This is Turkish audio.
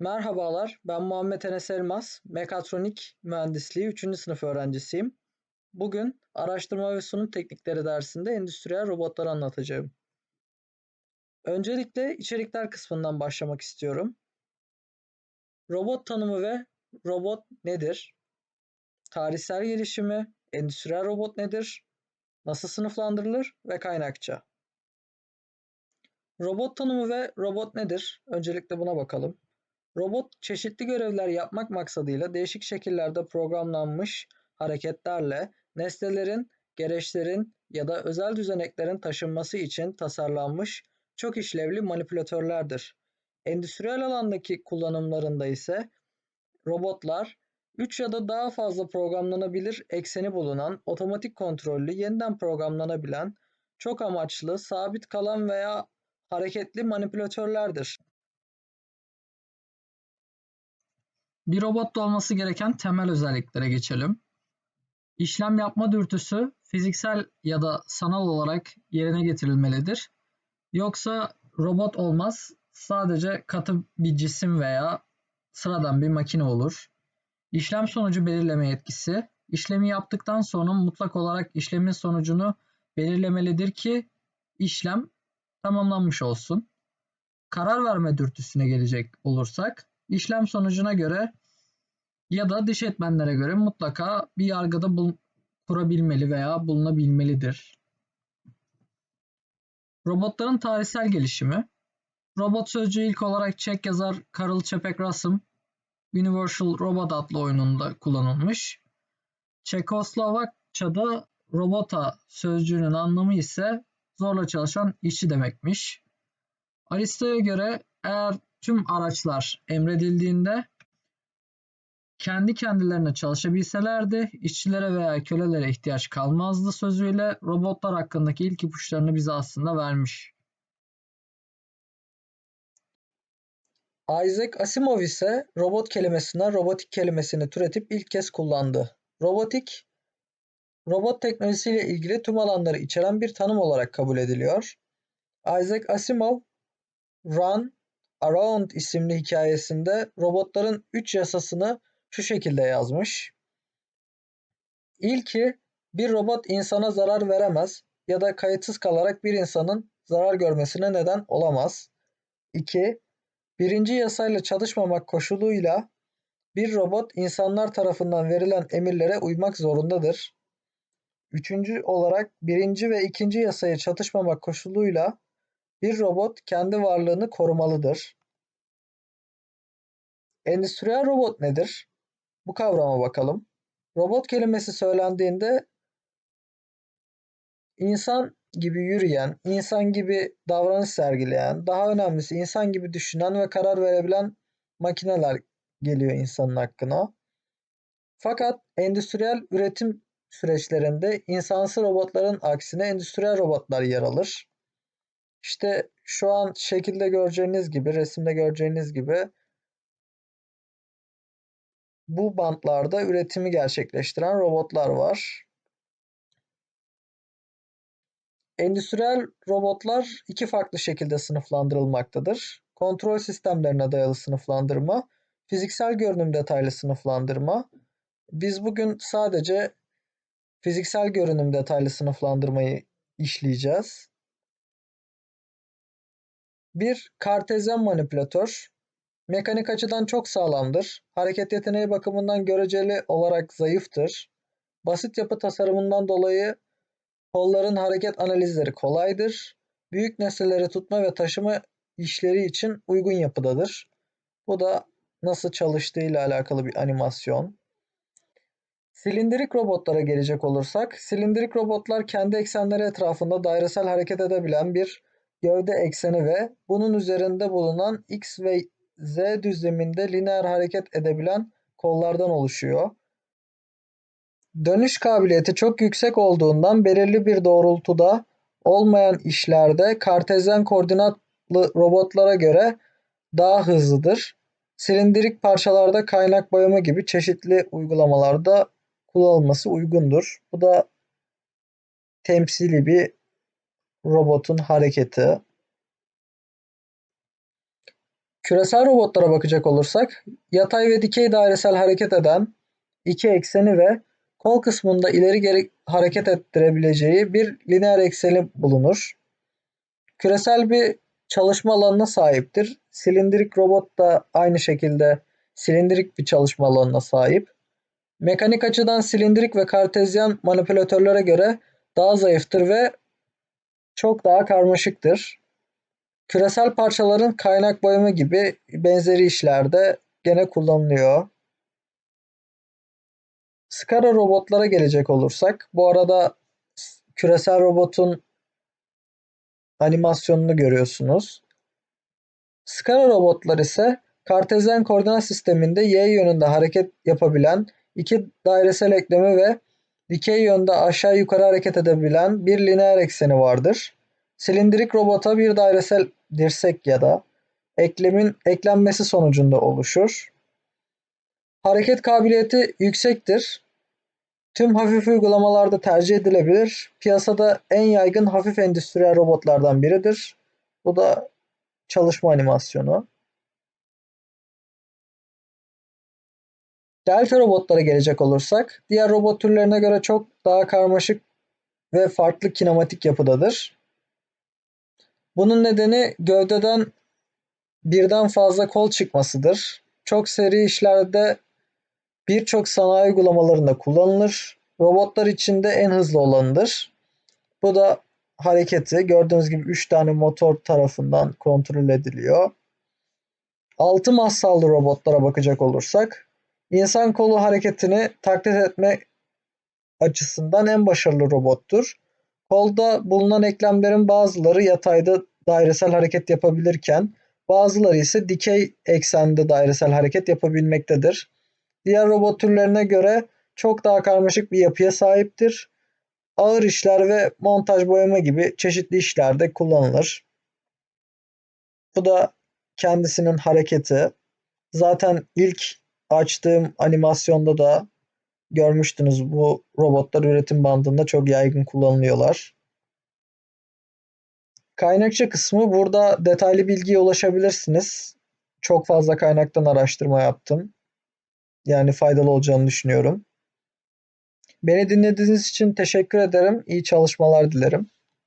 Merhabalar, ben Muhammed Enes Elmas, Mekatronik Mühendisliği 3. sınıf öğrencisiyim. Bugün araştırma ve sunum teknikleri dersinde endüstriyel robotları anlatacağım. Öncelikle içerikler kısmından başlamak istiyorum. Robot tanımı ve robot nedir? Tarihsel gelişimi, endüstriyel robot nedir? Nasıl sınıflandırılır ve kaynakça. Robot tanımı ve robot nedir? Öncelikle buna bakalım. Robot çeşitli görevler yapmak maksadıyla değişik şekillerde programlanmış hareketlerle nesnelerin, gereçlerin ya da özel düzeneklerin taşınması için tasarlanmış çok işlevli manipülatörlerdir. Endüstriyel alandaki kullanımlarında ise robotlar 3 ya da daha fazla programlanabilir ekseni bulunan, otomatik kontrollü, yeniden programlanabilen, çok amaçlı, sabit kalan veya hareketli manipülatörlerdir. Bir robotta olması gereken temel özelliklere geçelim. İşlem yapma dürtüsü fiziksel ya da sanal olarak yerine getirilmelidir. Yoksa robot olmaz, sadece katı bir cisim veya sıradan bir makine olur. İşlem sonucu belirleme yetkisi, işlemi yaptıktan sonra mutlak olarak işlemin sonucunu belirlemelidir ki işlem tamamlanmış olsun. Karar verme dürtüsüne gelecek olursak, işlem sonucuna göre ya da dış etmenlere göre mutlaka bir yargıda bul kurabilmeli veya bulunabilmelidir. Robotların tarihsel gelişimi Robot sözcüğü ilk olarak Çek yazar Karl Čapek Rasm Universal Robot adlı oyununda kullanılmış. Çekoslovakça'da robota sözcüğünün anlamı ise zorla çalışan işçi demekmiş. Aristo'ya göre eğer tüm araçlar emredildiğinde kendi kendilerine çalışabilselerdi işçilere veya kölelere ihtiyaç kalmazdı sözüyle robotlar hakkındaki ilk ipuçlarını bize aslında vermiş. Isaac Asimov ise robot kelimesinden robotik kelimesini türetip ilk kez kullandı. Robotik, robot teknolojisiyle ilgili tüm alanları içeren bir tanım olarak kabul ediliyor. Isaac Asimov, Run, Around isimli hikayesinde robotların üç yasasını şu şekilde yazmış. İlki bir robot insana zarar veremez ya da kayıtsız kalarak bir insanın zarar görmesine neden olamaz. 2. Birinci yasayla çalışmamak koşuluyla bir robot insanlar tarafından verilen emirlere uymak zorundadır. Üçüncü olarak birinci ve ikinci yasaya çatışmamak koşuluyla bir robot kendi varlığını korumalıdır. Endüstriyel robot nedir? Bu kavrama bakalım. Robot kelimesi söylendiğinde insan gibi yürüyen, insan gibi davranış sergileyen, daha önemlisi insan gibi düşünen ve karar verebilen makineler geliyor insanın hakkına. Fakat endüstriyel üretim süreçlerinde insansı robotların aksine endüstriyel robotlar yer alır. İşte şu an şekilde göreceğiniz gibi, resimde göreceğiniz gibi bu bantlarda üretimi gerçekleştiren robotlar var. Endüstriyel robotlar iki farklı şekilde sınıflandırılmaktadır. Kontrol sistemlerine dayalı sınıflandırma, fiziksel görünüm detaylı sınıflandırma. Biz bugün sadece fiziksel görünüm detaylı sınıflandırmayı işleyeceğiz. Bir kartezyen manipülatör Mekanik açıdan çok sağlamdır. Hareket yeteneği bakımından göreceli olarak zayıftır. Basit yapı tasarımından dolayı kolların hareket analizleri kolaydır. Büyük nesneleri tutma ve taşıma işleri için uygun yapıdadır. Bu da nasıl çalıştığı ile alakalı bir animasyon. Silindirik robotlara gelecek olursak, silindirik robotlar kendi eksenleri etrafında dairesel hareket edebilen bir gövde ekseni ve bunun üzerinde bulunan X ve Z düzleminde lineer hareket edebilen kollardan oluşuyor. Dönüş kabiliyeti çok yüksek olduğundan belirli bir doğrultuda olmayan işlerde kartezyen koordinatlı robotlara göre daha hızlıdır. Silindirik parçalarda kaynak boyama gibi çeşitli uygulamalarda kullanılması uygundur. Bu da temsili bir robotun hareketi. Küresel robotlara bakacak olursak, yatay ve dikey dairesel hareket eden, iki ekseni ve kol kısmında ileri geri hareket ettirebileceği bir lineer ekseni bulunur. Küresel bir çalışma alanına sahiptir. Silindirik robot da aynı şekilde silindirik bir çalışma alanına sahip. Mekanik açıdan silindirik ve kartezyen manipülatörlere göre daha zayıftır ve çok daha karmaşıktır. Küresel parçaların kaynak boyama gibi benzeri işlerde gene kullanılıyor. Skara robotlara gelecek olursak, bu arada küresel robotun animasyonunu görüyorsunuz. Skara robotlar ise kartezyen koordinat sisteminde y yönünde hareket yapabilen iki dairesel eklemi ve dikey yönde aşağı yukarı hareket edebilen bir lineer ekseni vardır. Silindirik robota bir dairesel dirsek ya da eklemin eklenmesi sonucunda oluşur. Hareket kabiliyeti yüksektir. Tüm hafif uygulamalarda tercih edilebilir. Piyasada en yaygın hafif endüstriyel robotlardan biridir. Bu da çalışma animasyonu. Delta robotlara gelecek olursak, diğer robot türlerine göre çok daha karmaşık ve farklı kinematik yapıdadır. Bunun nedeni gövdeden birden fazla kol çıkmasıdır. Çok seri işlerde birçok sanayi uygulamalarında kullanılır. Robotlar içinde en hızlı olanıdır. Bu da hareketi gördüğünüz gibi 3 tane motor tarafından kontrol ediliyor. Altı masallı robotlara bakacak olursak insan kolu hareketini taklit etme açısından en başarılı robottur. Kolda bulunan eklemlerin bazıları yatayda dairesel hareket yapabilirken bazıları ise dikey eksende dairesel hareket yapabilmektedir. Diğer robot türlerine göre çok daha karmaşık bir yapıya sahiptir. Ağır işler ve montaj boyama gibi çeşitli işlerde kullanılır. Bu da kendisinin hareketi. Zaten ilk açtığım animasyonda da görmüştünüz bu robotlar üretim bandında çok yaygın kullanılıyorlar. Kaynakça kısmı burada detaylı bilgiye ulaşabilirsiniz. Çok fazla kaynaktan araştırma yaptım. Yani faydalı olacağını düşünüyorum. Beni dinlediğiniz için teşekkür ederim. İyi çalışmalar dilerim.